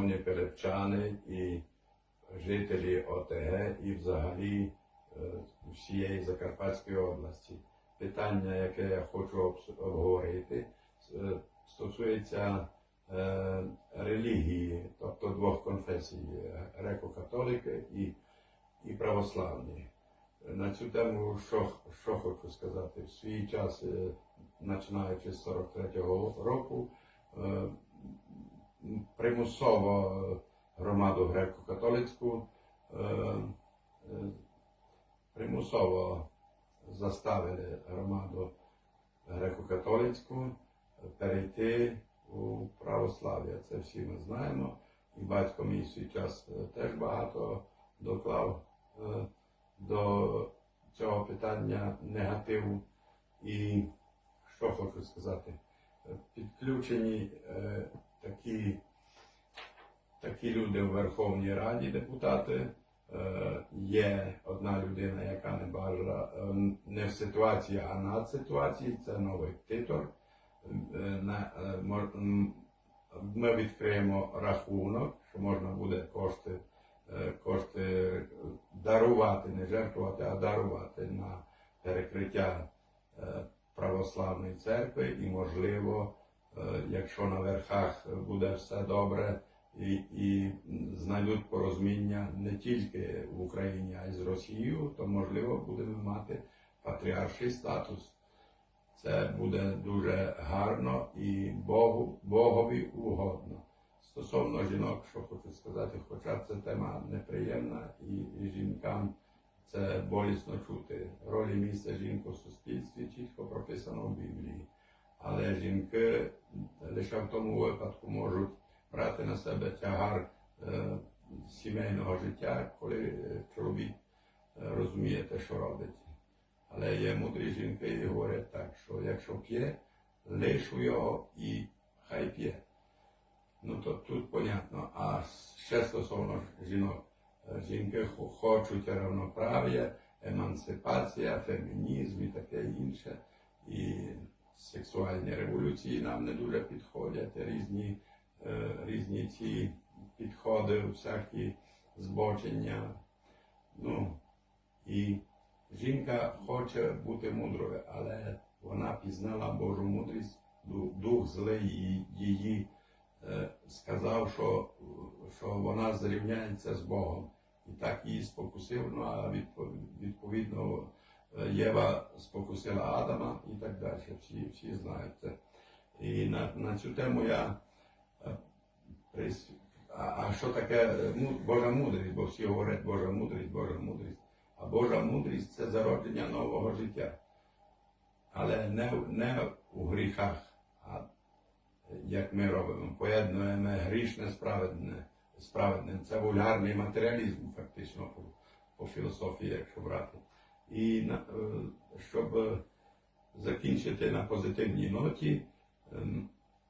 шановні пилипчани і жителі ОТГ і взагалі е, всієї Закарпатської області. Питання, яке я хочу обговорити, е, стосується е, релігії, тобто двох конфесій греко-католики і, і православні. На цю тему що, що хочу сказати? В свій час, починаючи з 43-го року, примусово е, громаду греко-католицьку е, е, примусово заставили громаду греко-католицьку перейти у православ'я. Це всі ми знаємо. І батько мій свій час теж багато доклав до цього питання негативу. І що хочу сказати, підключені такі, такі люди в Верховній Раді, депутати. Е, Є одна людина, яка не бажа е, не в ситуації, а над ситуацією, це новий титор. Е, Ми відкриємо рахунок, що можна буде кошти, кошти дарувати, не жертвувати, а дарувати на перекриття православної церкви і, можливо, якщо на верхах буде все добре і, і знайдуть порозуміння не тільки в Україні, а й з Росією, то можливо будемо мати патріарший статус. Це буде дуже гарно і Богу, Богові угодно. Стосовно жінок, що хочу сказати, хоча це тема неприємна і, і жінкам це болісно чути. Ролі місця жінки в суспільстві чітко прописано в Біблії. Але жінки лише в тому випадку можуть брати на себе тягар сімейного життя, коли чоловік розуміє те, що робить. Але є мудрі жінки і говорять так, що якщо п'є, лишу його і хай п'є. Ну то тут понятно. А ще стосовно жінок, жінки хочуть равноправ'я, емансипація, фемінізм і таке інше. І сексуальні революції нам не дуже підходять, різні, різні ці підходи, всякі збочення. Ну, і жінка хоче бути мудрою, але вона пізнала Божу мудрість, дух злий її, е, сказав, що, що вона зрівняється з Богом. І так її спокусив, ну а відповідно е, Єва спокусила Адама і так далі. Всі, всі знають. І на, на цю тему я е, прис... а, а що таке е, Божа мудрість? Бо всі говорять Божа мудрість, Божа мудрість. А Божа мудрість це зародження нового життя. Але не, не у гріхах, а як ми робимо, поєднуємо грішне справедне. справедним. Це вульгарний матеріалізм, фактично, по, по філософії, якщо брати. І на- е, щоб е, закінчити на позитивній ноті, ем,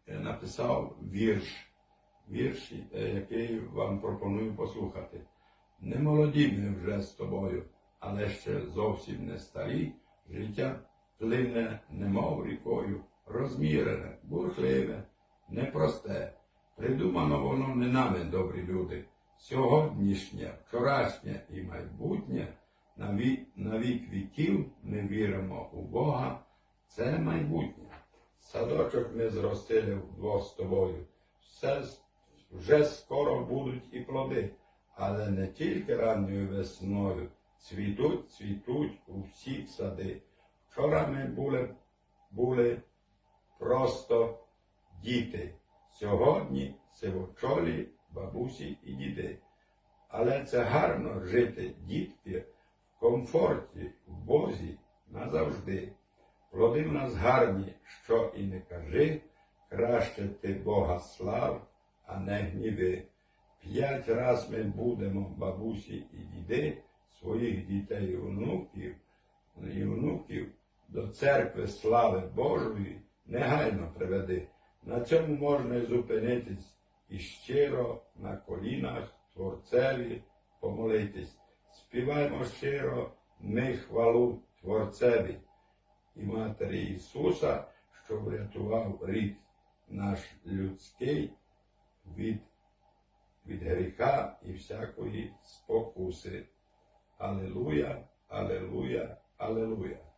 написав вірш, вірш, який вам пропоную послухати. Не молоді ми вже з тобою, але ще зовсім не старі, життя плине, немов рікою, розмірене, бурхливе, непросте. Придумано воно не нами, добрі люди. Сьогоднішнє, вчорашнє і майбутнє на вік, віків ми віримо у Бога. Це майбутнє. Садочок ми зростили вдвох з тобою. Все вже скоро будуть і плоди, але не тільки ранньою весною. Цвітуть, цвітуть у всі сади. Вчора ми були, були просто діти. Сьогодні сивочолі, бабусі і діди. Але це гарно жити, дітки, в комфорті, в Бозі назавжди. Плоди в нас гарні, що і не кажи, краще ти Бога слав, а не гніви. П'ять раз ми будемо, бабусі і діди, своїх дітей і онуків, і онуків до церкви слави Божої негайно приведи. На цьому можна зупинитись і щиро на колінах Творцеві помолитись. Співаймо щиро ми хвалу Творцеві і Матері Ісуса, що врятував рід наш людський від гріха і всякої спокуси. Алелуя, алелуя, алелуя.